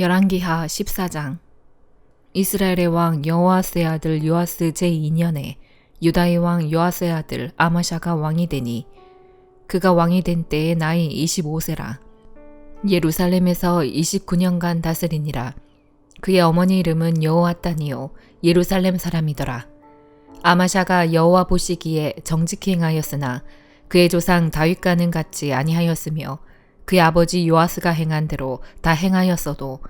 열왕기하 14장. 이스라엘의 왕 여호아스의 아들 요아스 제2년에 유다의 왕 요아스의 아들 아마샤가 왕이 되니 그가 왕이 된 때의 나이 25세라. 예루살렘에서 29년간 다스리니라. 그의 어머니 이름은 여호아따니요 예루살렘 사람이더라. 아마샤가 여호와 보시기에 정직히 행하였으나 그의 조상 다윗과는 같지 아니하였으며 그의 아버지 요아스가 행한 대로 다 행하였어도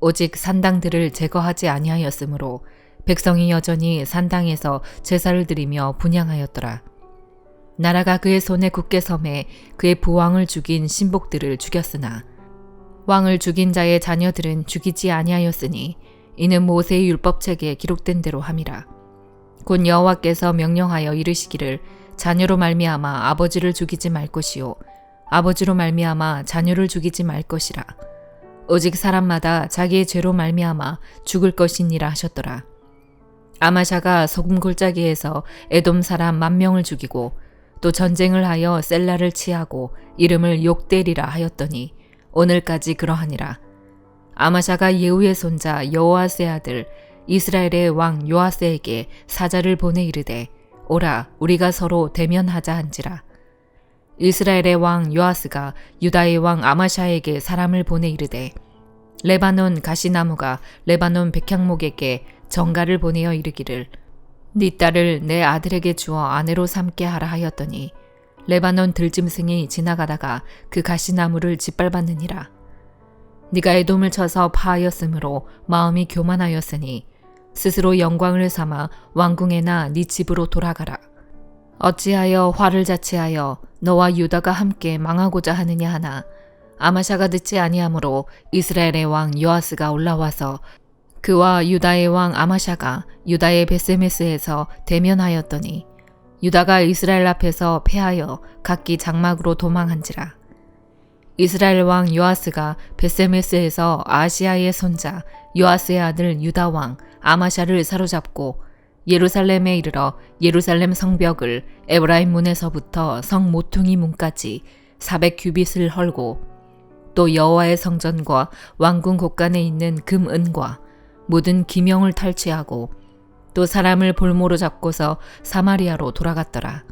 오직 산당들을 제거하지 아니하였으므로 백성이 여전히 산당에서 제사를 드리며 분양하였더라. 나라가 그의 손에 굳게 섬에 그의 부왕을 죽인 신복들을 죽였으나 왕을 죽인 자의 자녀들은 죽이지 아니하였으니 이는 모세의 율법책에 기록된 대로 함이라. 곧 여호와께서 명령하여 이르시기를 자녀로 말미암아 아버지를 죽이지 말 것이요 아버지로 말미암아 자녀를 죽이지 말 것이라. 오직 사람마다 자기의 죄로 말미암아 죽을 것이니라 하셨더라. 아마샤가 소금 골짜기에서 에돔 사람 만 명을 죽이고 또 전쟁을 하여 셀라를 치하고 이름을 욕대리라 하였더니 오늘까지 그러하니라. 아마샤가 예후의 손자 여호아스의 아들 이스라엘의 왕 요아스에게 사자를 보내 이르되 오라 우리가 서로 대면하자 한지라. 이스라엘의 왕 요아스가 유다의 왕 아마샤에게 사람을 보내 이르되 레바논 가시나무가 레바논 백향목에게 정가를 보내어 이르기를 네 딸을 내 아들에게 주어 아내로 삼게 하라 하였더니 레바논 들짐승이 지나가다가 그 가시나무를 짓밟았느니라. 네가 애돔을 쳐서 파하였으므로 마음이 교만하였으니 스스로 영광을 삼아 왕궁에나 네 집으로 돌아가라. 어찌하여 화를 자체하여 너와 유다가 함께 망하고자 하느냐 하나 아마샤가 듣지 아니하므로 이스라엘의 왕 요아스가 올라와서 그와 유다의 왕 아마샤가 유다의 베세메스에서 대면하였더니 유다가 이스라엘 앞에서 패하여 각기 장막으로 도망한지라. 이스라엘 왕 요아스가 베세메스에서 아시아의 손자 요아스의 아들 유다 왕 아마샤를 사로잡고 예루살렘에 이르러 예루살렘 성벽을 에브라임 문에서부터 성 모퉁이 문까지 400규빗을 헐고 또 여호와의 성전과 왕궁 곳간에 있는 금은과 모든 기명을 탈취하고 또 사람을 볼모로 잡고서 사마리아로 돌아갔더라.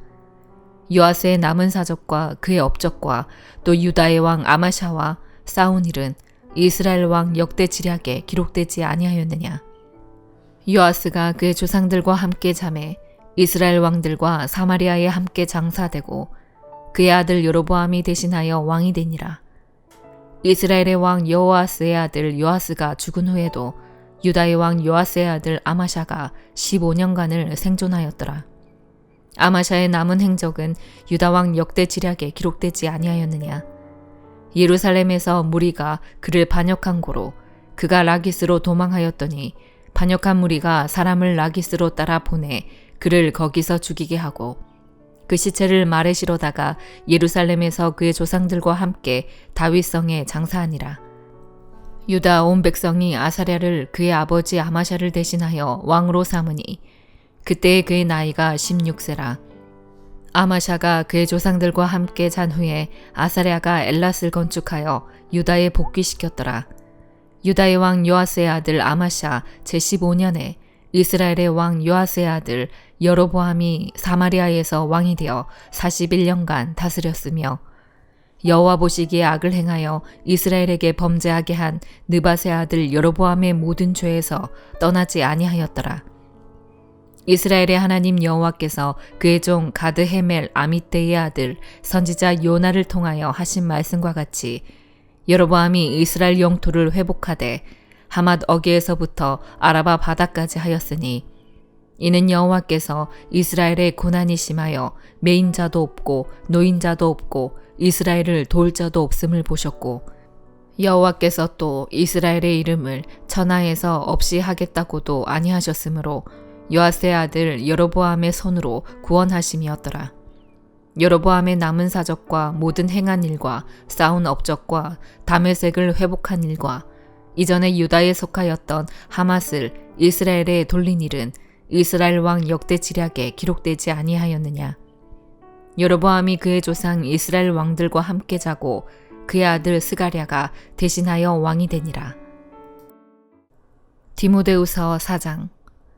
요아스의 남은 사적과 그의 업적과 또 유다의 왕 아마샤와 싸운 일은 이스라엘 왕 역대 지략에 기록되지 아니하였느냐. 요아스가 그의 조상들과 함께 잠에 이스라엘 왕들과 사마리아에 함께 장사되고 그의 아들 여로보암이 대신하여 왕이 되니라. 이스라엘의 왕 여호아스의 아들 요아스가 죽은 후에도 유다의 왕 요아스의 아들 아마샤가 15년간을 생존하였더라. 아마샤의 남은 행적은 유다 왕 역대 지략에 기록되지 아니하였느냐. 예루살렘에서 무리가 그를 반역한 고로 그가 라기스로 도망하였더니 반역한 무리가 사람을 라기스로 따라 보내 그를 거기서 죽이게 하고 그 시체를 마레시로다가 예루살렘에서 그의 조상들과 함께 다윗성에 장사하니라. 유다 온 백성이 아사랴를 그의 아버지 아마샤를 대신하여 왕으로 삼으니 그때의 그의 나이가 16세라. 아마샤가 그의 조상들과 함께 잔 후에 아사랴가 엘랏을 건축하여 유다에 복귀시켰더라. 유다의 왕 요아스의 아들 아마샤 제15년에 이스라엘의 왕 요아스의 아들 여로보암이 사마리아에서 왕이 되어 41년간 다스렸으며 여호와 보시기에 악을 행하여 이스라엘에게 범죄하게 한 느바세 아들 여로보암의 모든 죄에서 떠나지 아니하였더라. 이스라엘의 하나님 여호와께서 그의 종 가드 헤멜 아미떼의 아들 선지자 요나를 통하여 하신 말씀과 같이 여로보암이 이스라엘 영토를 회복하되 하맛 어기에서부터 아라바 바다까지 하였으니 이는 여호와께서 이스라엘의 고난이 심하여 메인자도 없고 노인자도 없고 이스라엘을 도울 자도 없음을 보셨고 여호와께서 또 이스라엘의 이름을 천하에서 없이 하겠다고도 아니하셨으므로 요아스의 아들 여로보암의 손으로 구원하심이었더라. 여로보암의 남은 사적과 모든 행한 일과 싸운 업적과 다메색을 회복한 일과 이전에 유다에 속하였던 하맛을 이스라엘에 돌린 일은 이스라엘 왕 역대 지략에 기록되지 아니하였느냐. 여로보암이 그의 조상 이스라엘 왕들과 함께 자고 그의 아들 스가랴가 대신하여 왕이 되니라. 디모데우서 4장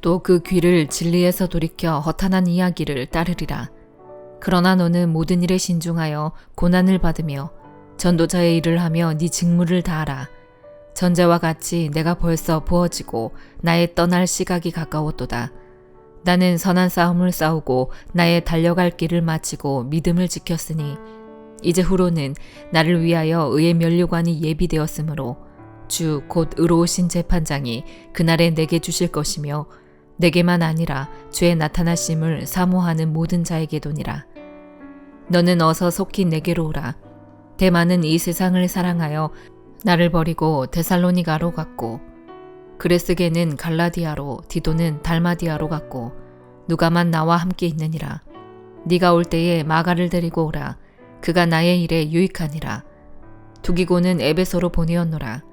또 그 귀를 진리에서 돌이켜 허탄한 이야기를 따르리라. 그러나 너는 모든 일에 신중하여 고난을 받으며 전도자의 일을 하며 네 직무를 다하라. 전제와 같이 내가 벌써 부어지고 나의 떠날 시각이 가까웠도다. 나는 선한 싸움을 싸우고 나의 달려갈 길을 마치고 믿음을 지켰으니 이제 후로는 나를 위하여 의의 면류관이 예비되었으므로 주 곧 의로우신 재판장이 그날에 내게 주실 것이며 내게만 아니라 주의 나타나심을 사모하는 모든 자에게도니라. 너는 어서 속히 내게로 오라. 대만은 이 세상을 사랑하여 나를 버리고 데살로니가로 갔고 그레스게는 갈라디아로 디도는 달마디아로 갔고 누가만 나와 함께 있느니라. 네가 올 때에 마가를 데리고 오라. 그가 나의 일에 유익하니라. 두기고는 에베소로 보내었노라.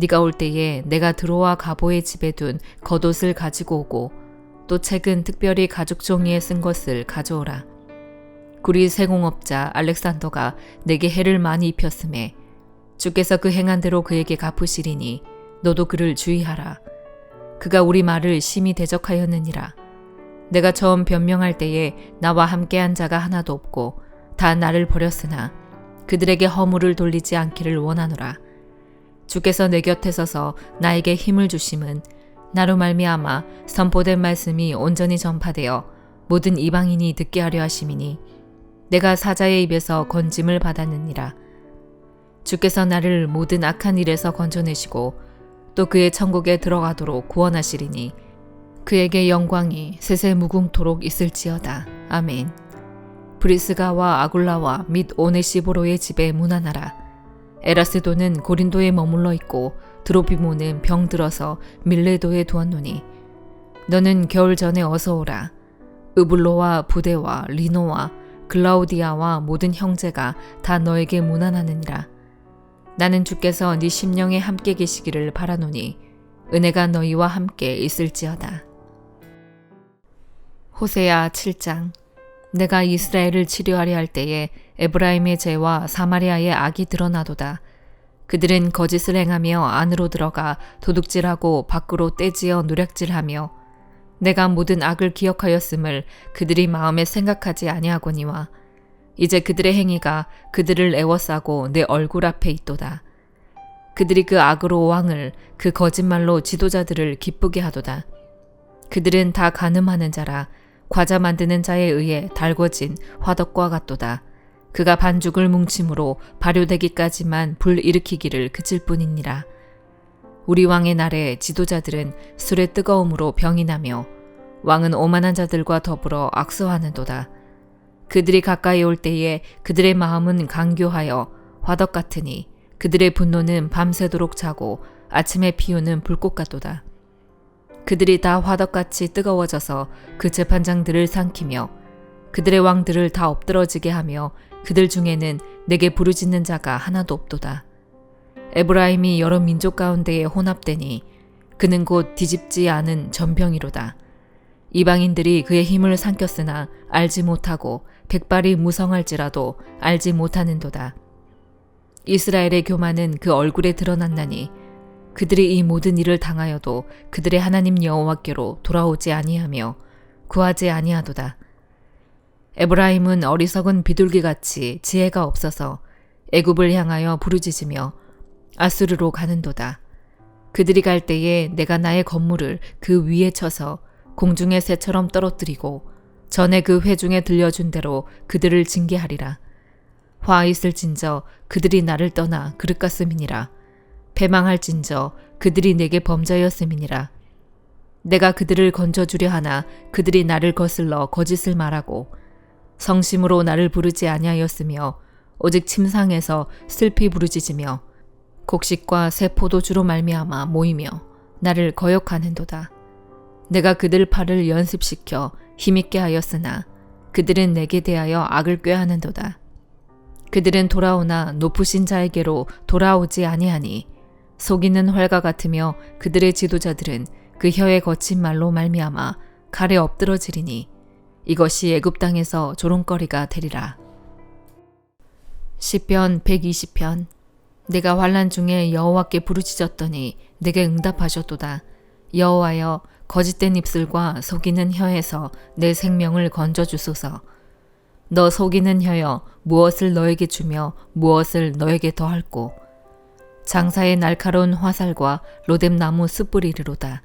네가 올 때에 내가 들어와 가보의 집에 둔 겉옷을 가지고 오고 또 책은 특별히 가죽 종이에 쓴 것을 가져오라. 구리 세공업자 알렉산더가 내게 해를 많이 입혔음에 주께서 그 행한 대로 그에게 갚으시리니 너도 그를 주의하라. 그가 우리 말을 심히 대적하였느니라. 내가 처음 변명할 때에 나와 함께한 자가 하나도 없고 다 나를 버렸으나 그들에게 허물을 돌리지 않기를 원하노라. 주께서 내 곁에 서서 나에게 힘을 주심은 나로 말미암아 선포된 말씀이 온전히 전파되어 모든 이방인이 듣게 하려 하심이니 내가 사자의 입에서 건짐을 받았느니라. 주께서 나를 모든 악한 일에서 건져내시고 또 그의 천국에 들어가도록 구원하시리니 그에게 영광이 세세 무궁토록 있을지어다. 아멘. 브리스가와 아굴라와 및 오네시보로의 집에 문안하라. 에라스도는 고린도에 머물러 있고 드로비모는 병들어서 밀레도에 두었노니 너는 겨울 전에 어서 오라. 으블로와 부대와 리노와 글라우디아와 모든 형제가 다 너에게 문안하느니라. 나는 주께서 네 심령에 함께 계시기를 바라노니 은혜가 너희와 함께 있을지어다. 호세야 7장 내가 이스라엘을 치료하려 할 때에 에브라임의 죄와 사마리아의 악이 드러나도다. 그들은 거짓을 행하며 안으로 들어가 도둑질하고 밖으로 떼지어 누략질하며 내가 모든 악을 기억하였음을 그들이 마음에 생각하지 아니하거니와 이제 그들의 행위가 그들을 애워싸고 내 얼굴 앞에 있도다. 그들이 그 악으로 왕을 그 거짓말로 지도자들을 기쁘게 하도다. 그들은 다 가늠하는 자라 과자 만드는 자에 의해 달궈진 화덕과 같도다. 그가 반죽을 뭉침으로 발효되기까지만 불 일으키기를 그칠 뿐이니라. 우리 왕의 날에 지도자들은 술의 뜨거움으로 병이 나며 왕은 오만한 자들과 더불어 악수하는도다. 그들이 가까이 올 때에 그들의 마음은 강교하여 화덕 같으니 그들의 분노는 밤새도록 자고 아침에 피우는 불꽃 같도다. 그들이 다 화덕같이 뜨거워져서 그 재판장들을 삼키며 그들의 왕들을 다 엎드러지게 하며 그들 중에는 내게 부르짖는 자가 하나도 없도다. 에브라임이 여러 민족 가운데에 혼합되니 그는 곧 뒤집지 않은 전병이로다. 이방인들이 그의 힘을 삼켰으나 알지 못하고 백발이 무성할지라도 알지 못하는도다. 이스라엘의 교만은 그 얼굴에 드러났나니 그들이 이 모든 일을 당하여도 그들의 하나님 여호와께로 돌아오지 아니하며 구하지 아니하도다. 에브라임은 어리석은 비둘기같이 지혜가 없어서 애굽을 향하여 부르짖으며 아수르로 가는도다. 그들이 갈 때에 내가 나의 건물을 그 위에 쳐서 공중의 새처럼 떨어뜨리고 전에 그 회중에 들려준 대로 그들을 징계하리라. 화 있을진저 그들이 나를 떠나 그릇 같음이니라. 패망할진저 그들이 내게 범자였음이니라. 내가 그들을 건져주려 하나 그들이 나를 거슬러 거짓을 말하고 성심으로 나를 부르지 아니하였으며 오직 침상에서 슬피 부르짖으며 곡식과 새 포도주로 말미암아 모이며 나를 거역하는도다. 내가 그들 팔을 연습시켜 힘있게 하였으나 그들은 내게 대하여 악을 꾀하는도다. 그들은 돌아오나 높으신 자에게로 돌아오지 아니하니 속이는 활과 같으며 그들의 지도자들은 그 혀에 거친 말로 말미암아 칼에 엎드러지리니 이것이 애굽 땅에서 조롱거리가 되리라. 시편 120편 내가 환란 중에 여호와께 부르짖었더니 내게 응답하셨도다. 여호와여 거짓된 입술과 속이는 혀에서 내 생명을 건져 주소서. 너 속이는 혀여 무엇을 너에게 주며 무엇을 너에게 더할꼬. 장사의 날카로운 화살과 로뎀나무 숯불이리로다.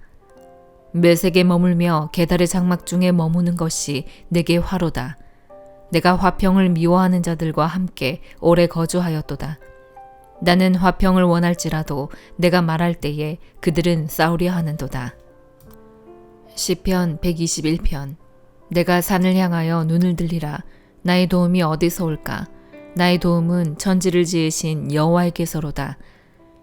매색에 머물며 계달의 장막 중에 머무는 것이 내게 화로다. 내가 화평을 미워하는 자들과 함께 오래 거주하였도다. 나는 화평을 원할지라도 내가 말할 때에 그들은 싸우려 하는도다. 시편 121편 내가 산을 향하여 눈을 들리라 나의 도움이 어디서 올까 나의 도움은 천지를 지으신 여호와에게서로다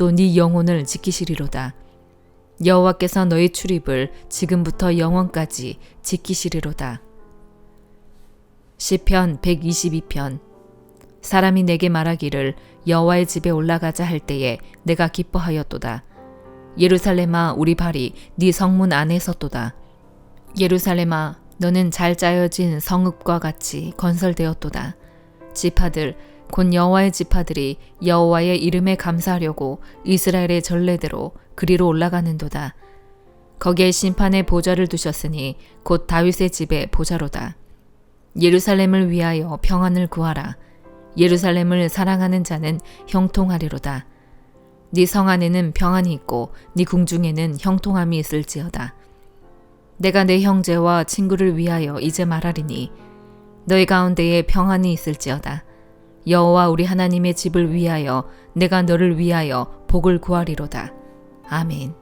또 네 영혼을 지키시리로다 여호와께서 너의 출입을 지금부터 영원까지 지키시리로다 시편 122편 사람이 내게 말하기를 여호와의 집에 올라가자 할 때에 내가 기뻐하였도다. 예루살렘아 우리 발이 네 성문 안에 섰도다. 예루살렘아 너는 잘 짜여진 성읍과 같이 건설되었도다. 지파들 곧 여호와의 지파들이 여호와의 이름에 감사하려고 이스라엘의 전례대로 그리로 올라가는도다. 거기에 심판의 보좌를 두셨으니 곧 다윗의 집의 보좌로다. 예루살렘을 위하여 평안을 구하라. 예루살렘을 사랑하는 자는 형통하리로다. 네 성 안에는 평안이 있고 네 궁중에는 형통함이 있을지어다. 내가 내 형제와 친구를 위하여 이제 말하리니 너희 가운데에 평안이 있을지어다. 여호와 우리 하나님의 집을 위하여 내가 너를 위하여 복을 구하리로다. 아멘.